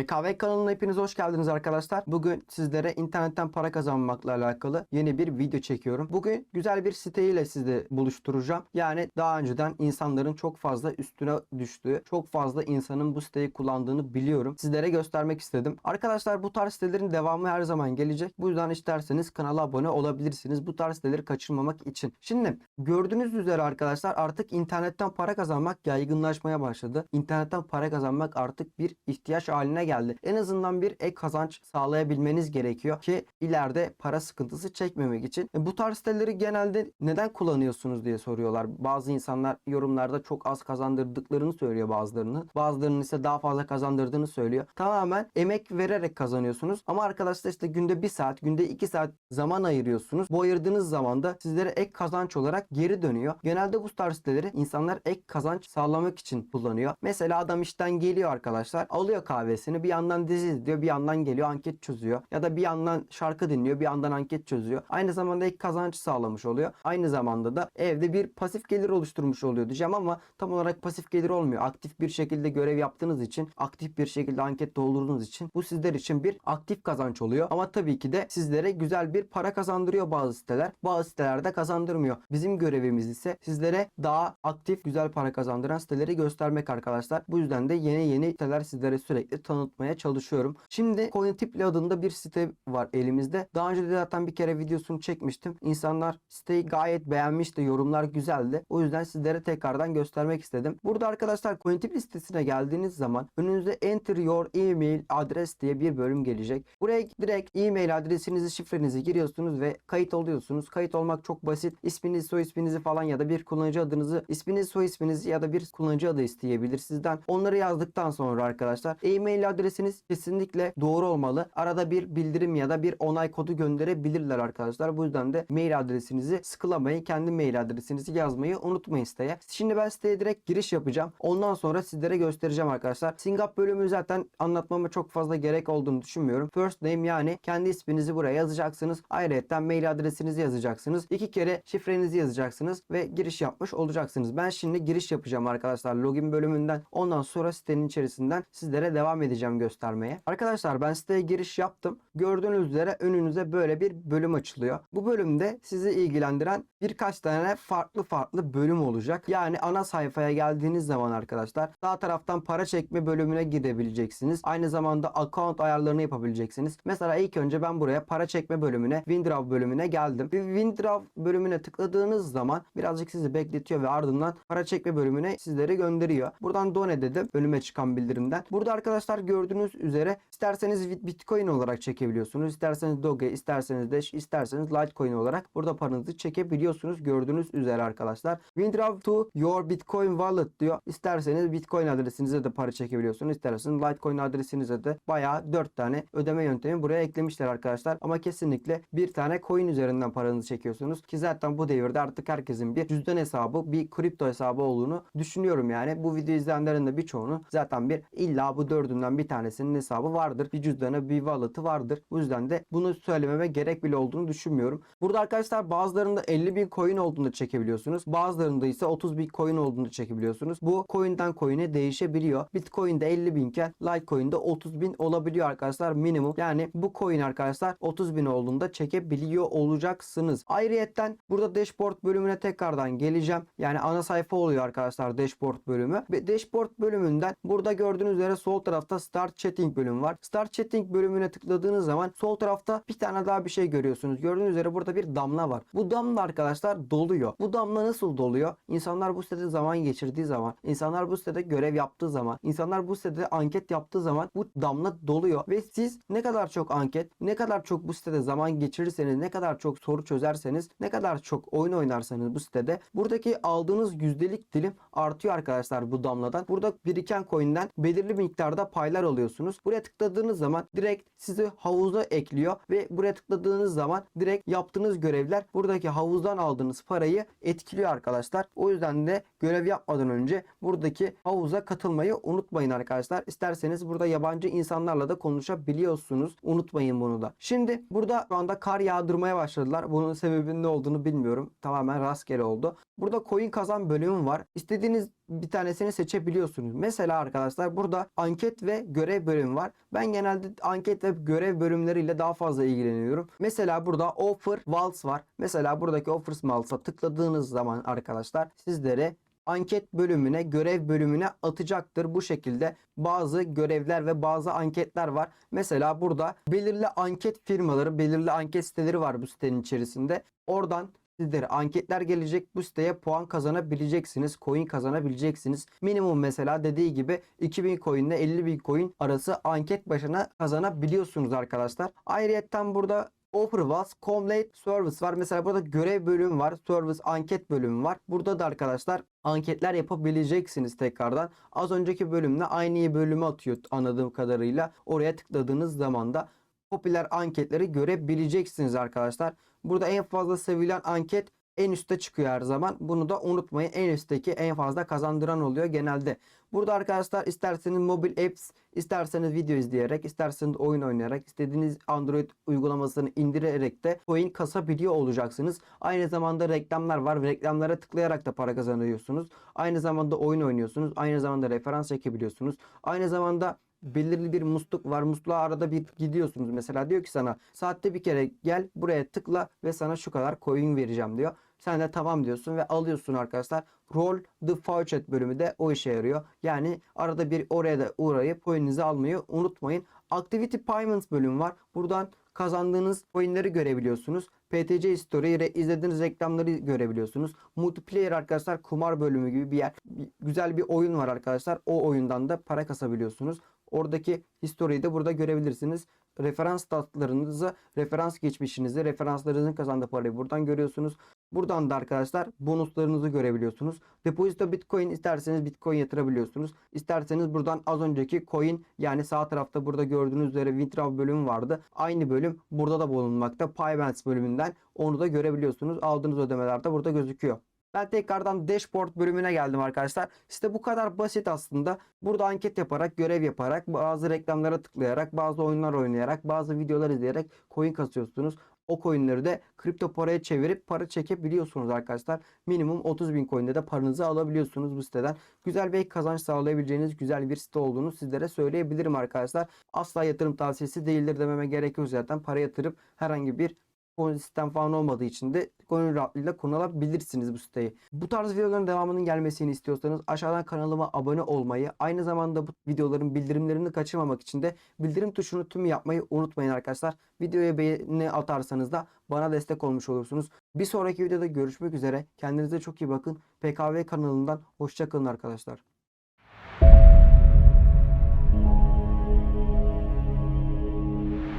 E, Kahve kanalına hepiniz hoş geldiniz arkadaşlar. Bugün sizlere internetten para kazanmakla alakalı yeni bir video çekiyorum. Bugün güzel bir siteyle sizi buluşturacağım. Yani daha önceden insanların çok fazla üstüne düştüğü, çok fazla insanın bu siteyi kullandığını biliyorum. Sizlere göstermek istedim. Arkadaşlar bu tarz sitelerin devamı her zaman gelecek. Bu yüzden isterseniz kanala abone olabilirsiniz. Bu tarz siteleri kaçırmamak için. Şimdi gördüğünüz üzere arkadaşlar artık internetten para kazanmak yaygınlaşmaya başladı. İnternetten para kazanmak artık bir ihtiyaç haline geldi. En azından bir ek kazanç sağlayabilmeniz gerekiyor ki ileride para sıkıntısı çekmemek için. E, bu tarz siteleri genelde neden kullanıyorsunuz diye soruyorlar. Bazı insanlar yorumlarda çok az kazandırdıklarını söylüyor bazılarının. Bazılarının ise daha fazla kazandırdığını söylüyor. Tamamen emek vererek kazanıyorsunuz. Ama arkadaşlar işte günde 1 saat, günde 2 saat zaman ayırıyorsunuz. Bu ayırdığınız zaman da sizlere ek kazanç olarak geri dönüyor. Genelde bu tarz siteleri insanlar ek kazanç sağlamak için kullanıyor. Mesela adam işten geliyor arkadaşlar. Alıyor kahvesini bir yandan dizi izliyor bir yandan geliyor anket çözüyor. Ya da bir yandan şarkı dinliyor bir yandan anket çözüyor. Aynı zamanda ek kazanç sağlamış oluyor. Aynı zamanda da evde bir pasif gelir oluşturmuş oluyor diyeceğim ama tam olarak pasif gelir olmuyor. Aktif bir şekilde görev yaptığınız için, aktif bir şekilde anket doldurduğunuz için bu sizler için bir aktif kazanç oluyor. Ama tabii ki de sizlere güzel bir para kazandırıyor bazı siteler. Bazı sitelerde kazandırmıyor. Bizim görevimiz ise sizlere daha aktif güzel para kazandıran siteleri göstermek arkadaşlar. Bu yüzden de yeni yeni siteler sizlere sürekli tanıtmaya çalışıyorum. Şimdi CoinTipli adında bir site var elimizde. Daha önce de zaten bir kere videosunu çekmiştim. İnsanlar siteyi gayet beğenmişti. Yorumlar güzeldi. O yüzden sizlere tekrardan göstermek istedim. Burada arkadaşlar CoinTipli sitesine geldiğiniz zaman önünüze Enter Your Email Address diye bir bölüm gelecek. Buraya direkt e-mail adresinizi, şifrenizi giriyorsunuz ve kayıt oluyorsunuz. Kayıt olmak çok basit. İsminizi, soy isminizi falan ya da bir kullanıcı adınızı, isminiz, soy isminizi ya da bir kullanıcı adı isteyebilir sizden. Onları yazdıktan sonra arkadaşlar e-mail adresiniz kesinlikle doğru olmalı. Arada bir bildirim ya da bir onay kodu gönderebilirler arkadaşlar. Bu yüzden de mail adresinizi sıkılamayın. Kendi mail adresinizi yazmayı unutmayın siteye. Şimdi ben siteye direkt giriş yapacağım. Ondan sonra sizlere göstereceğim arkadaşlar. Singap bölümü zaten anlatmama çok fazla gerek olduğunu düşünmüyorum. First name yani kendi isminizi buraya yazacaksınız. Ayrıca mail adresinizi yazacaksınız. İki kere şifrenizi yazacaksınız ve giriş yapmış olacaksınız. Ben şimdi giriş yapacağım arkadaşlar login bölümünden. Ondan sonra sitenin içerisinden sizlere devam edeceğim göstermeye. Arkadaşlar ben siteye giriş yaptım. Gördüğünüz üzere önünüze böyle bir bölüm açılıyor. Bu bölümde sizi ilgilendiren birkaç tane farklı farklı bölüm olacak. Yani ana sayfaya geldiğiniz zaman arkadaşlar sağ taraftan para çekme bölümüne gidebileceksiniz. Aynı zamanda account ayarlarını yapabileceksiniz. Mesela ilk önce ben buraya para çekme bölümüne, Windraw bölümüne geldim. Bir Windraw bölümüne tıkladığınız zaman birazcık sizi bekletiyor ve ardından para çekme bölümüne sizleri gönderiyor. Buradan done dedim önüme çıkan bildirimden. Burada arkadaşlar gördüğünüz üzere isterseniz Bitcoin olarak çekebiliyorsunuz. İsterseniz Doge, isterseniz Dash, isterseniz Litecoin olarak burada paranızı çekebiliyorsunuz. Gördüğünüz üzere arkadaşlar. Windraw to your Bitcoin wallet diyor. İsterseniz Bitcoin adresinize de para çekebiliyorsunuz. İsterseniz Litecoin adresinize de bayağı 4 tane ödeme yöntemi buraya eklemişler arkadaşlar. Ama kesinlikle bir tane coin üzerinden paranızı çekiyorsunuz. Ki zaten bu devirde artık herkesin bir cüzdan hesabı, bir kripto hesabı olduğunu düşünüyorum yani. Bu video izleyenlerin de birçoğunun zaten bir illa bu dördünden bir tanesinin hesabı vardır. Bir cüzdanı, bir wallet'ı vardır. Bu yüzden de bunu söylememe gerek bile olduğunu düşünmüyorum. Burada arkadaşlar bazılarında 50 bin coin olduğunu çekebiliyorsunuz. Bazılarında ise 30 bin coin olduğunu çekebiliyorsunuz. Bu coin'den coin'e değişebiliyor. Bitcoin'de 50 binken Litecoin'de 30 bin olabiliyor arkadaşlar minimum. Yani bu coin arkadaşlar 30 bin olduğunda çekebiliyor olacaksınız. Ayrıyetten burada dashboard bölümüne tekrardan geleceğim. Yani ana sayfa oluyor arkadaşlar dashboard bölümü. Ve dashboard bölümünden burada gördüğünüz üzere sol tarafta start chatting bölümü var. Start chatting bölümüne tıkladığınız zaman sol tarafta bir tane daha bir şey görüyorsunuz. Gördüğünüz üzere burada bir damla var. Bu damla arkadaşlar doluyor. Bu damla nasıl doluyor? İnsanlar bu sitede zaman geçirdiği zaman, insanlar bu sitede görev yaptığı zaman, insanlar bu sitede anket yaptığı zaman bu damla doluyor ve siz ne kadar çok anket, ne kadar çok bu sitede zaman geçirirseniz, ne kadar çok soru çözerseniz, ne kadar çok oyun oynarsanız bu sitede buradaki aldığınız yüzdelik dilim artıyor arkadaşlar bu damladan. Burada biriken coin'den belirli miktarda paylar alıyorsunuz. Buraya tıkladığınız zaman direkt sizi havuza ekliyor ve buraya tıkladığınız zaman direkt yaptığınız görevler buradaki havuzdan aldığınız parayı etkiliyor arkadaşlar. O yüzden de görev yapmadan önce buradaki havuza katılmayı unutmayın arkadaşlar. İsterseniz burada yabancı insanlarla da konuşabiliyorsunuz. Unutmayın bunu da. Şimdi burada şu anda kar yağdırmaya başladılar. Bunun sebebinin ne olduğunu bilmiyorum. Tamamen rastgele oldu. Burada coin kazan bölümü var. İstediğiniz bir tanesini seçebiliyorsunuz. Mesela arkadaşlar burada anket ve görev bölümü var. Ben genelde anket ve görev bölümleriyle daha fazla ilgileniyorum. Mesela burada offer walls var. Mesela buradaki offers walls'a tıkladığınız zaman arkadaşlar sizlere anket bölümüne, görev bölümüne atacaktır. Bu şekilde bazı görevler ve bazı anketler var. Mesela burada belirli anket firmaları, belirli anket siteleri var bu sitenin içerisinde. Oradan sizlere anketler gelecek. Bu siteye puan kazanabileceksiniz. Coin kazanabileceksiniz. Minimum mesela dediği gibi 2000 coin ile 50 bin coin arası anket başına kazanabiliyorsunuz arkadaşlar. Ayrıca burada Offerwas, Comlate Service var. Mesela burada görev bölümü var. Service anket bölümü var. Burada da arkadaşlar anketler yapabileceksiniz tekrardan. Az önceki bölümde aynı bölümü atıyor anladığım kadarıyla. Oraya tıkladığınız zaman da popüler anketleri görebileceksiniz arkadaşlar. Burada en fazla sevilen anket en üstte çıkıyor her zaman. Bunu da unutmayın. En üstteki en fazla kazandıran oluyor genelde. Burada arkadaşlar isterseniz mobil apps, isterseniz video izleyerek, isterseniz oyun oynayarak, istediğiniz Android uygulamasını indirerek de coin kasabiliyor olacaksınız. Aynı zamanda reklamlar var. Reklamlara tıklayarak da para kazanıyorsunuz. Aynı zamanda oyun oynuyorsunuz. Aynı zamanda referans çekebiliyorsunuz. Aynı zamanda belirli bir musluk var. Musluğa arada bir gidiyorsunuz. Mesela diyor ki sana saatte bir kere gel buraya tıkla ve sana şu kadar coin vereceğim diyor. Sen de tamam diyorsun ve alıyorsun arkadaşlar. Roll the Faucet bölümü de o işe yarıyor. Yani arada bir oraya da uğrayıp coin'inizi almayı unutmayın. Activity Payments bölümü var. Buradan kazandığınız coinleri görebiliyorsunuz. PTC Story ile izlediğiniz reklamları görebiliyorsunuz. Multiplayer arkadaşlar kumar bölümü gibi bir yer. Güzel bir oyun var arkadaşlar. O oyundan da para kasabiliyorsunuz. Oradaki historiyi de burada görebilirsiniz. Referans statlarınızı, referans geçmişinizi, referanslarınızın kazandığı parayı buradan görüyorsunuz. Buradan da arkadaşlar bonuslarınızı görebiliyorsunuz. Depozito Bitcoin isterseniz Bitcoin yatırabiliyorsunuz. İsterseniz buradan az önceki coin yani sağ tarafta burada gördüğünüz üzere Wintraw bölümü vardı. Aynı bölüm burada da bulunmakta. Paybanks bölümünden onu da görebiliyorsunuz. Aldığınız ödemeler de burada gözüküyor. Ben tekrardan dashboard bölümüne geldim arkadaşlar. İşte bu kadar basit aslında. Burada anket yaparak, görev yaparak, bazı reklamlara tıklayarak, bazı oyunlar oynayarak, bazı videolar izleyerek coin kasıyorsunuz. O coinleri de kripto paraya çevirip para çekebiliyorsunuz arkadaşlar. Minimum 30 bin coin'de de paranızı alabiliyorsunuz bu siteden. Güzel bir kazanç sağlayabileceğiniz güzel bir site olduğunu sizlere söyleyebilirim arkadaşlar. Asla yatırım tavsiyesi değildir dememe gerek yok zaten. Para yatırıp herhangi bir coin sistem falan olmadığı için de gönül rahatlığıyla kullanabilirsiniz bu siteyi. Bu tarz videoların devamının gelmesini istiyorsanız aşağıdan kanalıma abone olmayı, aynı zamanda bu videoların bildirimlerini kaçırmamak için de bildirim tuşunu tüm yapmayı unutmayın arkadaşlar. Videoya beğeni atarsanız da bana destek olmuş olursunuz. Bir sonraki videoda görüşmek üzere. Kendinize çok iyi bakın. PKV kanalından hoşçakalın arkadaşlar.